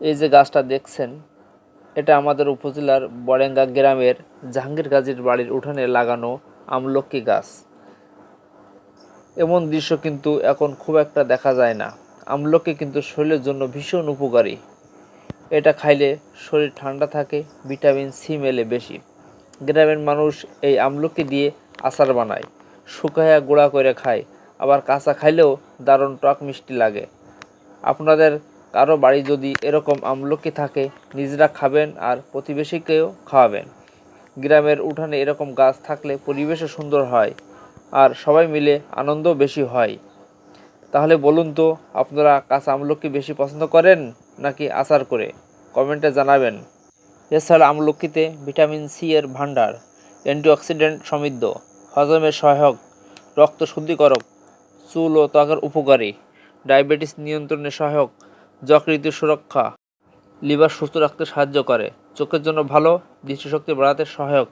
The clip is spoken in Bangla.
এই যে গাছটা দেখছেন, এটা আমাদের উপজেলার বরেঙ্গা গ্রামের জাহাঙ্গীর গাজীর বাড়ির উঠানে লাগানো আমলকি গাছ। এমন দৃশ্য কিন্তু এখন খুব একটা দেখা যায় না। আমলকি কিন্তু শরীরের জন্য ভীষণ উপকারী। এটা খাইলে শরীর ঠান্ডা থাকে, ভিটামিন সি মেলে বেশি। গ্রামের মানুষ এই আমলকি দিয়ে আচার বানায়, শুকায়া গুঁড়া করে খায়, আবার কাঁচা খাইলেও দারুণ টক মিষ্টি লাগে। আপনাদের কারও বাড়ি যদি এরকম আমলকি থাকে, নিজেরা খাবেন আর প্রতিবেশীকেও খাওয়াবেন। গ্রামের উঠানে এরকম গাছ থাকলে পরিবেশও সুন্দর হয় আর সবাই মিলে আনন্দ বেশি হয়। তাহলে বলুন তো, আপনারা কাঁচা আমলকি বেশি পছন্দ করেন নাকি আচার করে? কমেন্টে জানাবেন। এছাড়া আমলকিতে ভিটামিন সি এর ভাণ্ডার, অ্যান্টিঅক্সিডেন্ট সমৃদ্ধ, হজমের সহায়ক, রক্ত শুদ্ধিকরক, চুল ও ত্বকের উপকারী, ডায়াবেটিস নিয়ন্ত্রণে সহায়ক যকৃতের সুরক্ষা। লিভার সুস্থ রাখতে সাহায্য করে। চোখের জন্য ভালো দৃষ্টিশক্তি বাড়াতে সহায়ক।